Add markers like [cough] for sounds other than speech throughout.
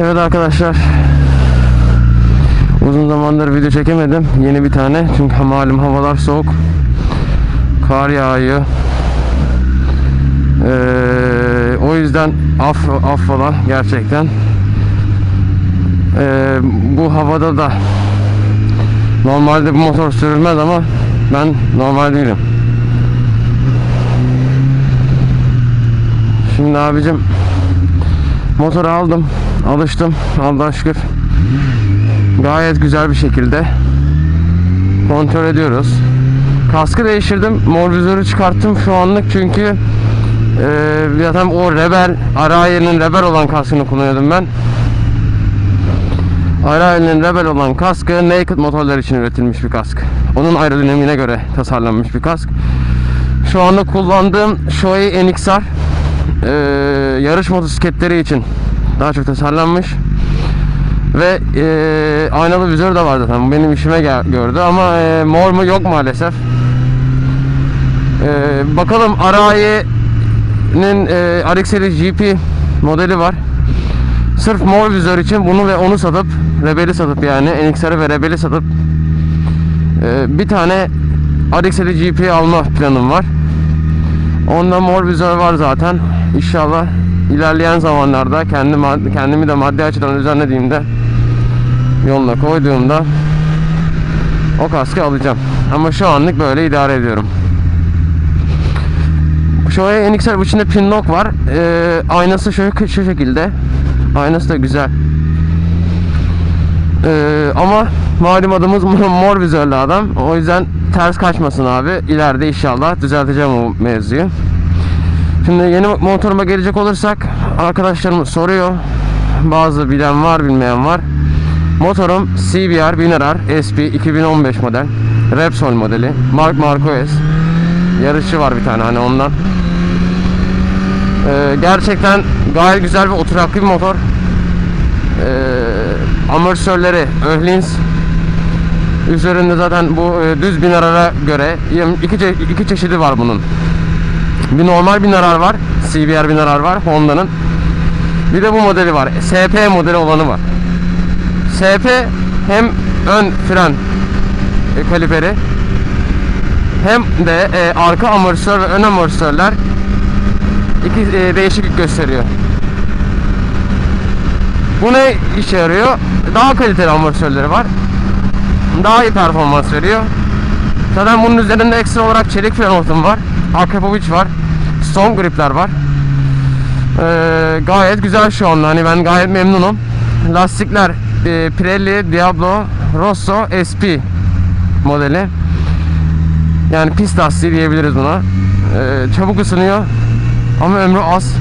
Evet arkadaşlar. Uzun zamandır video çekemedim. Yeni bir tane. Çünkü malum havalar soğuk. Kar yağıyor. Ee, o yüzden af, affola gerçekten. Ee, bu havada da normalde bu motor sürülmez ama ben normal değilim. Şimdi abicim motoru aldım. Alıştım. Allah'a şükür. Gayet güzel bir şekilde kontrol ediyoruz. Kaskı değiştirdim. Mor vizörü çıkarttım şu anlık çünkü e, zaten o Rebel Araye'nin Rebel olan kaskını kullanıyordum ben. Araye'nin Rebel olan kaskı naked motorlar için üretilmiş bir kask. Onun aerodinamiğine göre tasarlanmış bir kask. Şu anda kullandığım Shoei NXR e, yarış motosikletleri için daha çok tasarlanmış. Ve e, aynalı vizör de var zaten. Benim işime gel- gördü ama e, mor mu yok maalesef. E, bakalım Araye'nin e, RX GP modeli var. Sırf mor vizör için bunu ve onu satıp Rebel'i satıp yani NXR'ı ve Rebel'i satıp e, bir tane RX Series GP alma planım var. Onda mor vizör var zaten. İnşallah ilerleyen zamanlarda kendi kendimi de maddi açıdan düzenlediğimde yoluna koyduğumda o kaskı alacağım. Ama şu anlık böyle idare ediyorum. Şöyle NXR içinde pin lock var. Ee, aynası şu, şu şekilde. Aynası da güzel. Ee, ama malum adımız [laughs] mor vizörlü adam. O yüzden ters kaçmasın abi. İleride inşallah düzelteceğim o mevzuyu. Şimdi yeni motoruma gelecek olursak arkadaşlarım soruyor. Bazı bilen var bilmeyen var. Motorum CBR 1000RR SP 2015 model. Repsol modeli. Mark Marquez. Yarışı var bir tane hani ondan. Ee, gerçekten gayet güzel ve oturaklı bir motor. Ee, amortisörleri Öhlins Üzerinde zaten bu e, düz bin arara göre iki, iki çeşidi var bunun. Bir normal bin arar var. CBR bin arar var Honda'nın. Bir de bu modeli var. SP modeli olanı var. SP hem ön fren e, kaliperi hem de e, arka amortisör ve ön amortisörler iki e, değişiklik gösteriyor. Bu ne işe yarıyor? Daha kaliteli amortisörleri var. Daha iyi performans veriyor. Zaten bunun üzerinde ekstra olarak çelik fren hortum var. Akrapovic var. Stone gripler var. Ee, gayet güzel şu anda. Hani ben gayet memnunum. Lastikler e, Pirelli Diablo Rosso SP modeli. Yani pist lastiği diyebiliriz buna. Ee, çabuk ısınıyor. Ama ömrü az.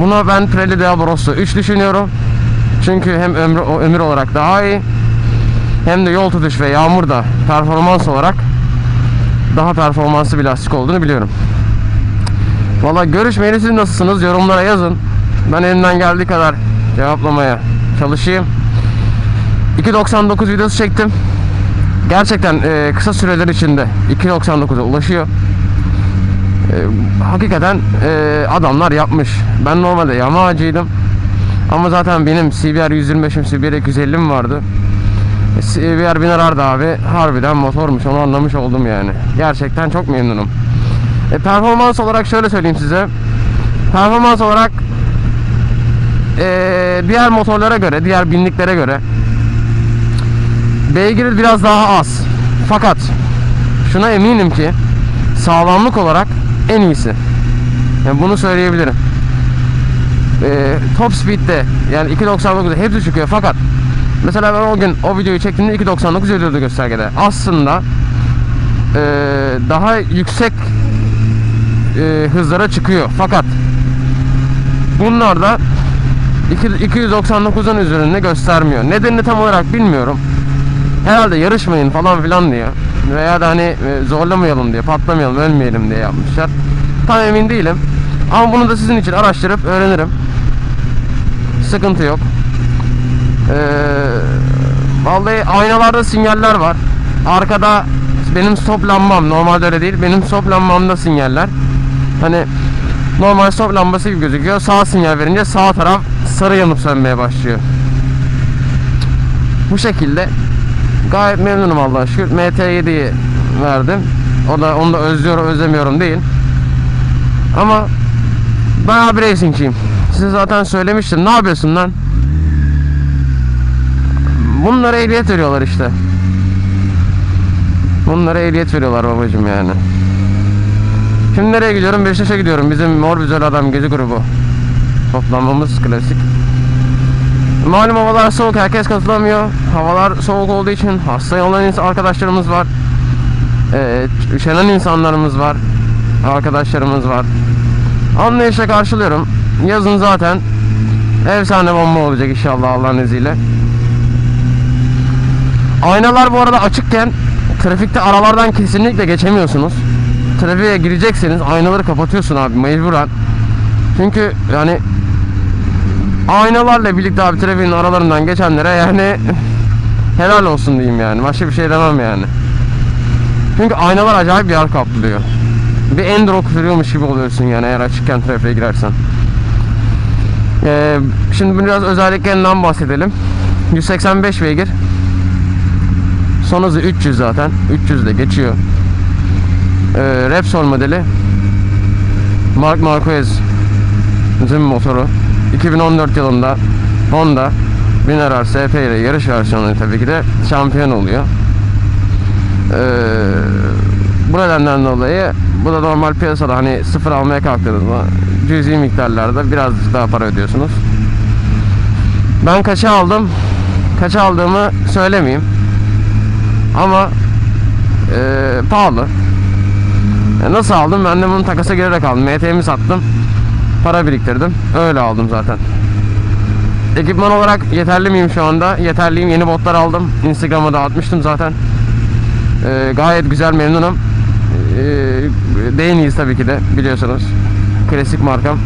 Buna ben Pirelli Diablo Rosso 3 düşünüyorum. Çünkü hem ömrü, o ömür olarak daha iyi hem de yol tutuş ve yağmurda performans olarak daha performanslı bir lastik olduğunu biliyorum. Valla görüşmeyeli siz nasılsınız yorumlara yazın. Ben elimden geldiği kadar cevaplamaya çalışayım. 2.99 videosu çektim. Gerçekten e, kısa süreler içinde 2.99'a ulaşıyor. E, hakikaten e, adamlar yapmış. Ben normalde yamacıydım. Ama zaten benim CBR 125'im, CBR 250'm vardı. CBR 1000 arardı abi. Harbiden motormuş onu anlamış oldum yani. Gerçekten çok memnunum. E, performans olarak şöyle söyleyeyim size. Performans olarak e, diğer motorlara göre, diğer binliklere göre beygiri biraz daha az. Fakat şuna eminim ki sağlamlık olarak en iyisi. Yani bunu söyleyebilirim. E, top speed'de yani 2.99'da hepsi çıkıyor fakat mesela ben o gün o videoyu çektiğimde 2.99 yazıyordu göstergede. Aslında e, daha yüksek e, hızlara çıkıyor. Fakat bunlar da iki- 299'un üzerinde göstermiyor. Nedenini tam olarak bilmiyorum. Herhalde yarışmayın falan filan diye veya da hani e, zorlamayalım diye, patlamayalım, ölmeyelim diye yapmışlar. Tam emin değilim. Ama bunu da sizin için araştırıp öğrenirim. Sıkıntı yok. Ee, vallahi aynalarda sinyaller var. Arkada benim stop lambam normalde öyle değil. Benim stop lambamda sinyaller. Hani normal stop lambası gibi gözüküyor. Sağ sinyal verince sağ taraf sarı yanıp sönmeye başlıyor. Bu şekilde gayet memnunum Allah'a şükür. MT7'yi verdim. O da onu da özlüyorum özlemiyorum değil. Ama ben abi racingçiyim. Size zaten söylemiştim. Ne yapıyorsun lan? Bunlara ehliyet veriyorlar işte. Bunlara ehliyet veriyorlar babacım yani. Şimdi nereye gidiyorum? Beşiktaş'a gidiyorum. Bizim Mor Güzel Adam gezi grubu. Toplanmamız klasik. Malum havalar soğuk. Herkes katılamıyor. Havalar soğuk olduğu için hasta olan arkadaşlarımız var. Ee, üşenen insanlarımız var. Arkadaşlarımız var. Anlayışla karşılıyorum. Yazın zaten efsane bomba olacak inşallah Allah'ın izniyle. Aynalar bu arada açıkken trafikte aralardan kesinlikle geçemiyorsunuz. Trafiğe girecekseniz aynaları kapatıyorsun abi mecburen. Çünkü yani aynalarla birlikte abi trafiğin aralarından geçenlere yani [laughs] helal olsun diyeyim yani. Başka bir şey demem yani. Çünkü aynalar acayip bir yer kaplıyor. Bir endro sürüyormuş gibi oluyorsun yani eğer açıkken trafiğe girersen. Ee, şimdi biraz özelliklerinden bahsedelim. 185 beygir. Son hızı 300 zaten. 300 de geçiyor. Ee, Repsol modeli. Mark Marquez Zim motoru. 2014 yılında Honda 1000 RR SP ile yarış versiyonu tabii ki de şampiyon oluyor. Ee, bu nedenden dolayı bu da normal piyasada hani sıfır almaya kalktığınızda cüzi miktarlarda birazcık daha para ödüyorsunuz. Ben kaça aldım? Kaça aldığımı söylemeyeyim. Ama e, pahalı. E, nasıl aldım? Ben de bunu takasa girerek aldım. MT'mi sattım. Para biriktirdim. Öyle aldım zaten. Ekipman olarak yeterli miyim şu anda? Yeterliyim. Yeni botlar aldım. Instagram'a da atmıştım zaten. E, gayet güzel memnunum. E, Değiniz tabii ki de biliyorsunuz. Klasik markam.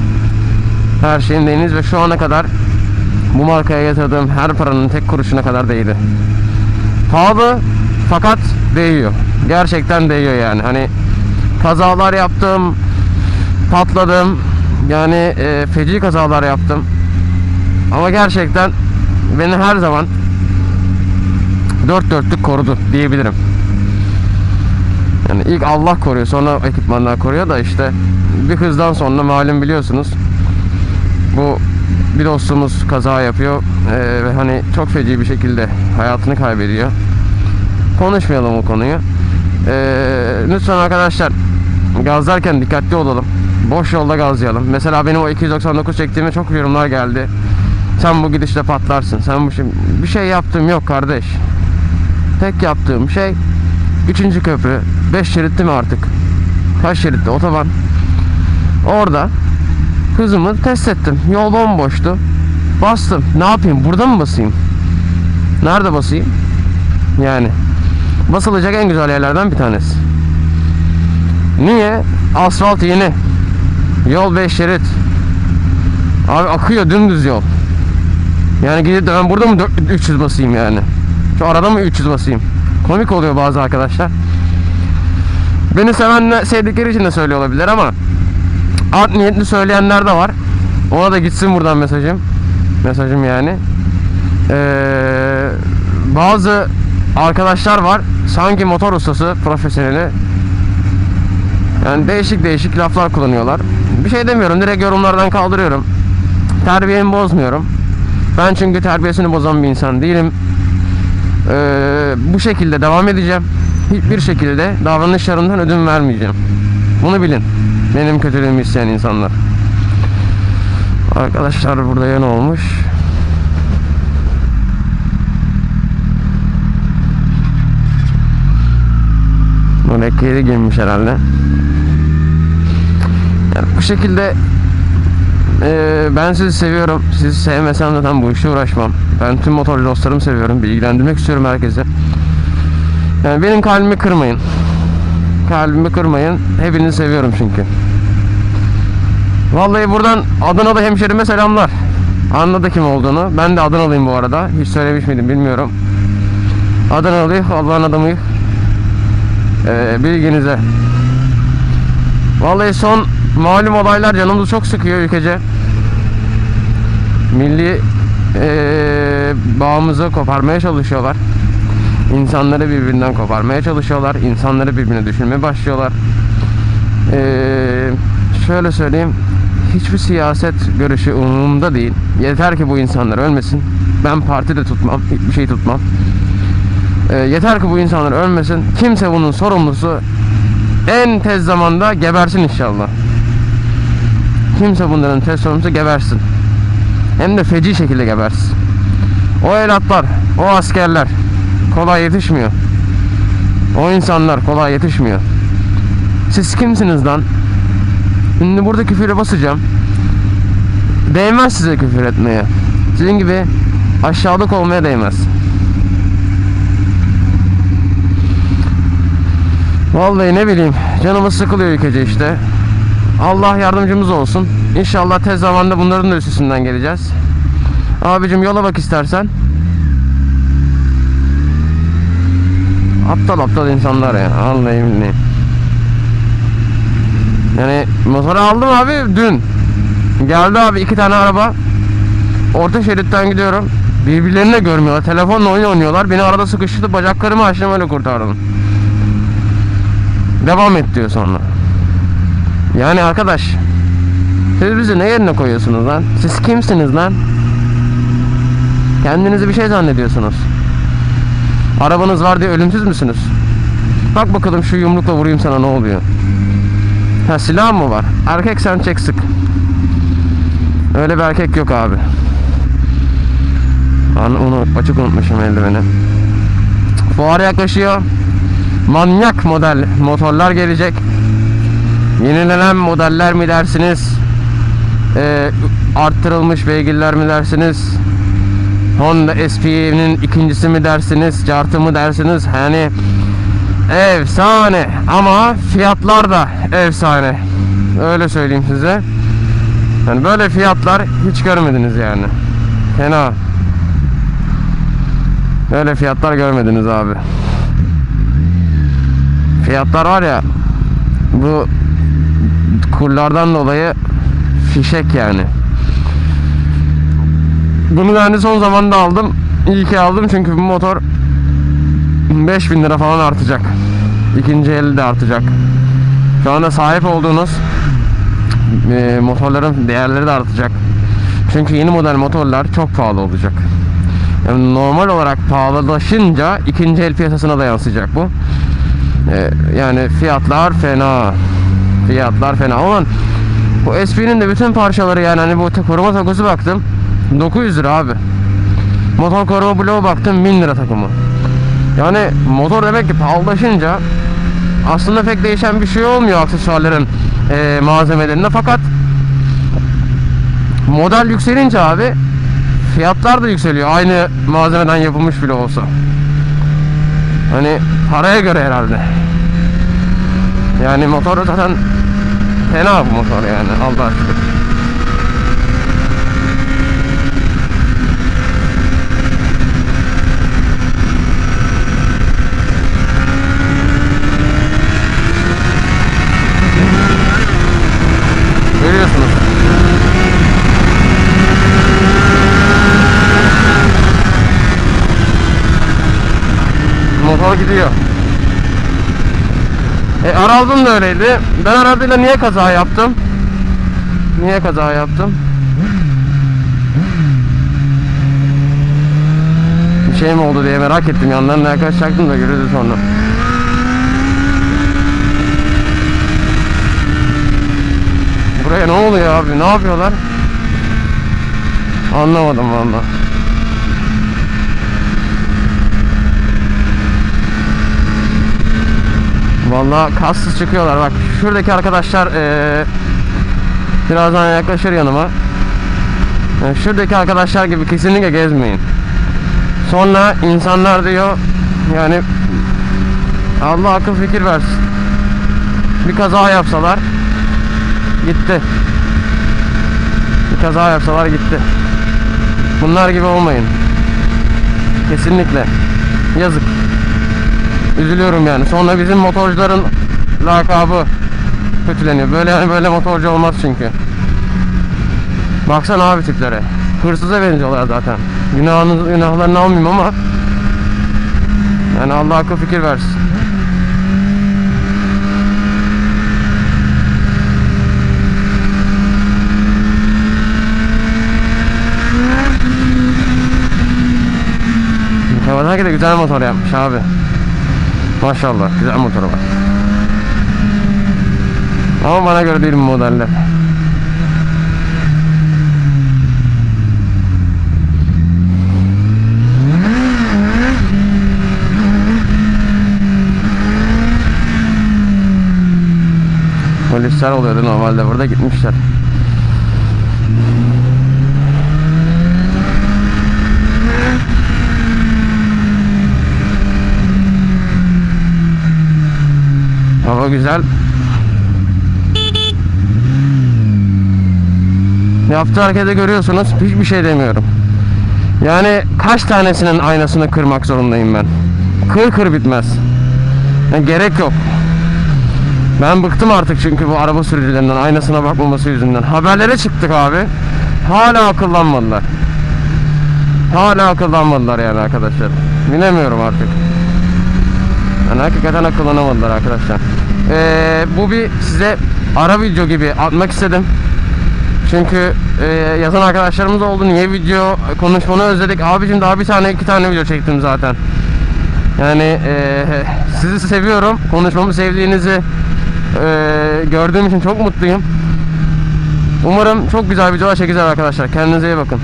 Her şeyin değiniz ve şu ana kadar bu markaya yatırdığım her paranın tek kuruşuna kadar değdi. Pahalı fakat değiyor. Gerçekten değiyor yani. Hani kazalar yaptım, patladım. Yani e, feci kazalar yaptım. Ama gerçekten beni her zaman dört dörtlük korudu diyebilirim. Yani ilk Allah koruyor sonra ekipmanlar koruyor da işte bir hızdan sonra malum biliyorsunuz bu bir dostumuz kaza yapıyor Ee, ve hani çok feci bir şekilde hayatını kaybediyor. Konuşmayalım o konuyu. Ee, lütfen arkadaşlar gazlarken dikkatli olalım. Boş yolda gazlayalım. Mesela benim o 299 çektiğime çok yorumlar geldi. Sen bu gidişle patlarsın. Sen bu şey... Bir şey yaptığım yok kardeş. Tek yaptığım şey 3. köprü 5 şeritli mi artık? Kaç şeritli otoban? Orada hızımı test ettim. Yol bomboştu. Bastım. Ne yapayım? Burada mı basayım? Nerede basayım? Yani basılacak en güzel yerlerden bir tanesi. Niye? Asfalt yeni. Yol 5 şerit. Abi akıyor dümdüz yol. Yani gidip ben burada mı 4 300 basayım yani? Şu arada mı 300 basayım? Komik oluyor bazı arkadaşlar. Beni seven sevdikleri için de söylüyor olabilir ama art niyetli söyleyenler de var. Ona da gitsin buradan mesajım. Mesajım yani. Ee, bazı arkadaşlar var. Sanki motor ustası, profesyoneli. Yani değişik değişik laflar kullanıyorlar. Bir şey demiyorum. Direkt yorumlardan kaldırıyorum. Terbiyemi bozmuyorum. Ben çünkü terbiyesini bozan bir insan değilim. Ee, bu şekilde devam edeceğim. Hiçbir şekilde davranışlarımdan ödün vermeyeceğim. Bunu bilin. Benim kötülüğümü isteyen insanlar. Arkadaşlar burada yan olmuş. Buraya yeri girmiş herhalde. Yani bu şekilde eee, ben sizi seviyorum. Sizi sevmesem zaten bu işe uğraşmam. Ben tüm motorcu dostlarımı seviyorum. Bilgilendirmek istiyorum herkese. Yani benim kalbimi kırmayın. Kalbimi kırmayın. Hepinizi seviyorum çünkü. Vallahi buradan Adana'da hemşerime selamlar. Anladı kim olduğunu. Ben de Adanalıyım bu arada. Hiç söylemiş miydim bilmiyorum. Adanalı Allah'ın adamıyım. Ee, bilginize. Vallahi son malum olaylar canımızı çok sıkıyor ülkece. Milli eee bağımızı koparmaya çalışıyorlar. İnsanları birbirinden koparmaya çalışıyorlar. İnsanları birbirine düşürmeye başlıyorlar. Eee, şöyle söyleyeyim. Hiçbir siyaset görüşü umurumda değil. Yeter ki bu insanlar ölmesin. Ben parti de tutmam. Hiçbir şey tutmam. Eee, yeter ki bu insanlar ölmesin. Kimse bunun sorumlusu en tez zamanda gebersin inşallah. Kimse bunların tez sorumlusu gebersin. Hem de feci şekilde gebersin. O evlatlar, o askerler kolay yetişmiyor. O insanlar kolay yetişmiyor. Siz kimsiniz lan? Şimdi burada küfüre basacağım. Değmez size küfür etmeye. Sizin gibi aşağılık olmaya değmez. Vallahi ne bileyim canımız sıkılıyor ülkece işte. Allah yardımcımız olsun. İnşallah tez zamanda bunların da üstesinden geleceğiz. Abicim yola bak istersen. Aptal aptal insanlar ya. Vallahi billahi. Yani motoru aldım abi dün. Geldi abi iki tane araba. Orta şeritten gidiyorum. Birbirlerini de görmüyorlar. Telefonla oyun oynuyorlar. Beni arada sıkıştırdı. Bacaklarımı açtım öyle kurtardım. Devam et diyor sonra. Yani arkadaş. Siz bizi ne yerine koyuyorsunuz lan? Siz kimsiniz lan? Kendinizi bir şey zannediyorsunuz. Arabanız var diye ölümsüz müsünüz? Bak bakalım şu yumrukla vurayım sana ne oluyor? Ha silah mı var? Erkek sen çek sık. Öyle bir erkek yok abi. Ben onu açık unutmuşum eldiveni. Fuar yaklaşıyor. Manyak model motorlar gelecek. Yenilenen modeller mi dersiniz? Ee, arttırılmış beygirler mi dersiniz? Honda SP'nin ikincisi mi dersiniz? Cartı mı dersiniz? Yani efsane ama fiyatlar da efsane. Öyle söyleyeyim size. Yani böyle fiyatlar hiç görmediniz yani. Fena. Böyle fiyatlar görmediniz abi. Fiyatlar var ya bu kurlardan dolayı fişek yani. Bunu yani son zamanda aldım. İyi ki aldım çünkü bu motor 5000 lira falan artacak. İkinci eli de artacak. Şu anda sahip olduğunuz e, motorların değerleri de artacak. Çünkü yeni model motorlar çok pahalı olacak. Yani normal olarak pahalılaşınca ikinci el piyasasına da yansıyacak bu. E, yani fiyatlar fena. Fiyatlar fena. Ama bu SP'nin de bütün parçaları yani hani bu koruma takosu baktım. 900 lira abi. Motor koruma bloğu baktım 1000 lira takımı. Yani motor demek ki pahalılaşınca aslında pek değişen bir şey olmuyor aksesuarların eee malzemelerinde fakat model yükselince abi fiyatlar da yükseliyor aynı malzemeden yapılmış bile olsa. Hani paraya göre herhalde. Yani motor zaten fena bu motor yani Allah aşkına. Görüyorsunuz. Motor gidiyor. E Araldım da öyleydi. Ben arabayla niye kaza yaptım? Niye kaza yaptım? Bir şey mi oldu diye merak ettim. Yanlarına yaklaşacaktım da görürdü sonra. Buraya ne oluyor abi? Ne yapıyorlar? Anlamadım valla. Valla kassız çıkıyorlar bak şuradaki arkadaşlar eee birazdan yaklaşır yanıma. Yani şuradaki arkadaşlar gibi kesinlikle gezmeyin. Sonra insanlar diyor yani Allah akıl fikir versin. Bir kaza yapsalar gitti. Bir kaza yapsalar gitti. Bunlar gibi olmayın. Kesinlikle. Yazık. Üzülüyorum yani. Sonra bizim motorcuların lakabı kötüleniyor. Böyle yani böyle motorcu olmaz çünkü. Baksana abi tiplere. Hırsıza benziyorlar zaten. Günahını, günahlarını almayayım ama yani Allah akıl fikir versin. Kawasaki de güzel motor yapmış abi. Maşallah güzel motoru var. Ama bana göre değil bu modeller. Polisler oluyordu normalde burada gitmişler. Güzel. Yaptığı hareketi görüyorsunuz. Hiçbir şey demiyorum. Yani kaç tanesinin aynasını kırmak zorundayım ben? Kır kır bitmez. Yani gerek yok. Ben bıktım artık çünkü bu araba sürücülerinden aynasına bakmaması yüzünden. Haberlere çıktık abi. Hala akıllanmadılar. Hala akıllanmadılar yani arkadaşlar. Bilemiyorum artık. Yani hakikaten akıllanamadılar arkadaşlar. Ee, bu bir size ara video gibi atmak istedim. Çünkü e, yazan arkadaşlarımız oldu. Niye video konuşmanı özledik? Abicim daha bir tane iki tane video çektim zaten. Yani e, sizi seviyorum. Konuşmamı sevdiğinizi e, gördüğüm için çok mutluyum. Umarım çok güzel videolar çekeceğiz arkadaşlar. Kendinize iyi bakın.